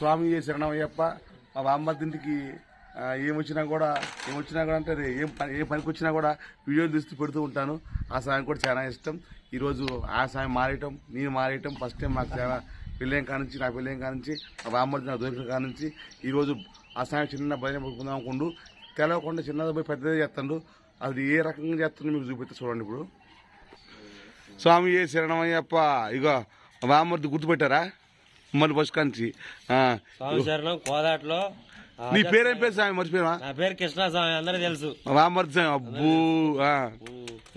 స్వామి శరణమయ్యప్ప మా బామ్మద్దింటికి ఏమొచ్చినా కూడా ఏమొచ్చినా కూడా అంటే ఏం పని ఏ పనికి వచ్చినా కూడా వీడియోలు తీస్తూ పెడుతూ ఉంటాను. ఆ సాయం కూడా చాలా ఇష్టం. ఈరోజు ఆ సాయం మారేయటం నేను మారేయటం ఫస్ట్ టైం మాకు చాలా పెళ్ళేం కానించి నా పెళ్ళేం కానించి మా బామ్మద్ది నా దొరికిన కానించి ఈరోజు ఆ సాయం చిన్న భయం పడుకుందాం అనుకుండు. తెలవకుండా చిన్నది పోయి పెద్దది చేస్తాడు. అది ఏ రకంగా చేస్తుందో మీకు చూపిస్తా చూడండి ఇప్పుడు. స్వామి ఏ శరణమయ్యప్ప ఇగో బామ్మర్ది గుర్తుపెట్టారా? ఉమ్మడి బస్ కాంచి ఆ. స్వామి శరణం కోదాట్లో. నీ పేరేం పేరు స్వామి? మర్చిపోయినా నా పేరు కృష్ణ స్వామి అందరికీ తెలుసు. స్వామి అబ్బూ ఆ.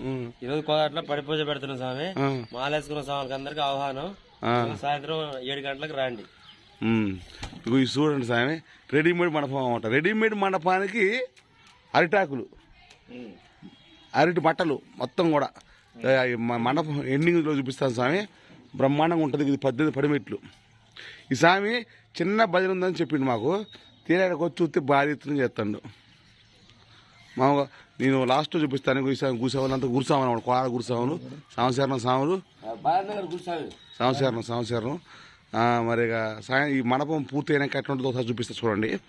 ఉమ్. ఈ రోజు కోదాట్లో పడి పూజ పెడుతున్నాం స్వామి. మాలేసుకున్న స్వామికి అందరికి ఆహ్వానం. సాయంత్రం ఏడు గంటలకు రండి. ఇది చూడండి స్వామి. రెడీమేడ్ మండపం అన్నమాట. రెడీమేడ్ మండపానికి అరిటాకులు. అరటి బట్టలు మొత్తం కూడా. మండపం ఎండింగ్లో చూపిస్తాను స్వామి. బ్రహ్మాండంగా ఉంటుంది. ఇది పద్దెనిమిది పడిమెట్లు. ఈ స్వామి చిన్న భజన ఉందని చెప్పిండు మాకు. తీరాడికి వచ్చి చూస్తే భారీ ఎత్తున చేస్తాడు. మామూలుగా నేను లాస్ట్లో చూపిస్తాను గురిసాము గురిసాములు అంతా గురిసాము అనమాట. కోడ గురిసాములు సంవత్సరం సాములు. సంవత్సరం సంవత్సరం మరి ఇక సాయం ఈ మండపం పూర్తి అయినాక ఎట్లా ఉంటుందో ఒకసారి చూపిస్తా చూడండి.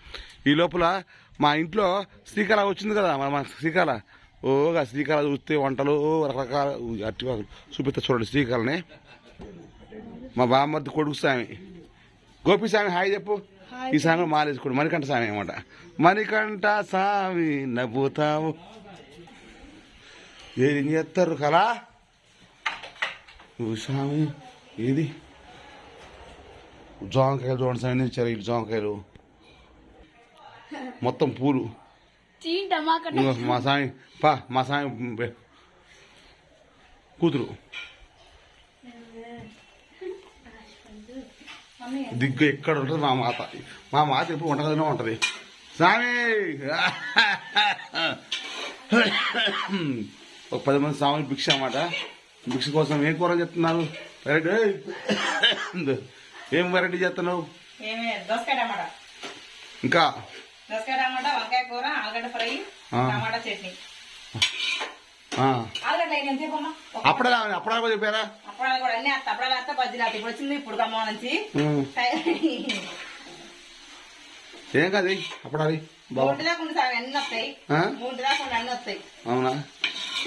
ఈ లోపల మా ఇంట్లో శ్రీకళ వచ్చింది కదా మన మన శ్రీకళ. ఓగా శ్రీకళ చూస్తే వంటలు రకరకాల అట్టివాకులు. చూపిస్తా చూడండి శ్రీకళని. మా బామ్మర్ది కొడుకు స్వామి గోపి స్వామి హాయ్ చెప్పు. ఈ స్వామి మాలేసుకోండి. మణికంఠ స్వామి అనమాట మణికంఠ స్వామి నవ్వుతాము ఏం చేస్తారు కలా ఓ స్వామి ఏది? జామకాయలు చూడండి స్వామి ఇచ్చారు ఇటు జామకాయలు? మొత్తం పూలు. మా స్వామి పా మా స్వామి కూతురు. దిగ్గు ఎక్కడ ఉంటుంది? మా మాత. మా మాత ఎప్పుడు వంటగదిలో ఉంటుంది. స్వామి! ఒక పది మంది స్వామి భిక్ష అన్నమాట. భిక్ష కోసం ఏం కూర చెప్తున్నారు వెరైటీ? ఏం వెరైటీ చేస్తున్నావు? ఇంకా? టమాటా వంకాయ కూర ఆలుగడ్డ ఫ్రై. టమాటా చట్నీ. అప్పుడే అప్పుడే చెప్పారా? అప్పుడాలు కూడా అన్ని అత్త అప్పుడాలు అత్త బజ్జీలు అత్త. ఇప్పుడు వచ్చింది ఇప్పుడు ఖమ్మం నుంచి. ఏం కాదు అప్పుడాలి? అవునా?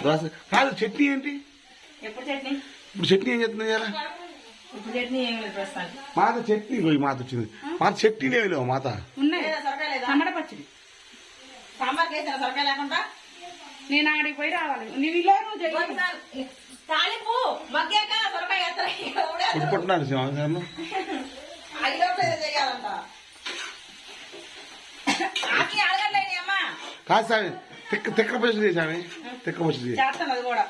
దోశ కాదు చట్నీ ఏంటి? ఎప్పుడు చట్నీ? ఇప్పుడు చట్నీ ఏం చెప్తుంది కదా మాత చట్నీ ఈ మాత వచ్చింది. మాత చట్నీ లేవు మాత. ఉన్నాయి. సొరకాయ లేదా? పచ్చడి. సాంబార్ వేసిన సొరకాయ లేకుండా నేను ఆడికి పోయి రావాలి. నువ్వు ఇలా నువ్వు చెయ్యి. తాలింపు మగ్గాక పుట్టుకుంటున్నాడు సింహాసనం. ఆకి ఆలుగడ్డ అమ్మా. కాదు స్వామి తిక్క తిక్క పచ్చడి చేసామి తిక్క పచ్చడి చేస్తాను అది కూడా.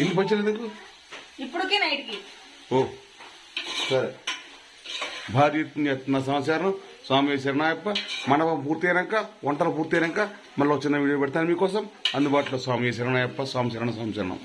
ఇల్లు పచ్చడి ఎందుకు? ఇప్పటికి నైట్కి ఓ సరే. భారీ సంవత్సరం స్వామి శరణాయప్ప మండపం పూర్తి అయినాక వంటలు పూర్తి అయినాక మళ్ళీ ఒక చిన్న వీడియో పెడతాను మీకోసం. అందుబాటులో స్వామి శరణాయప్ప స్వామి శరణ స్వామి శరణం.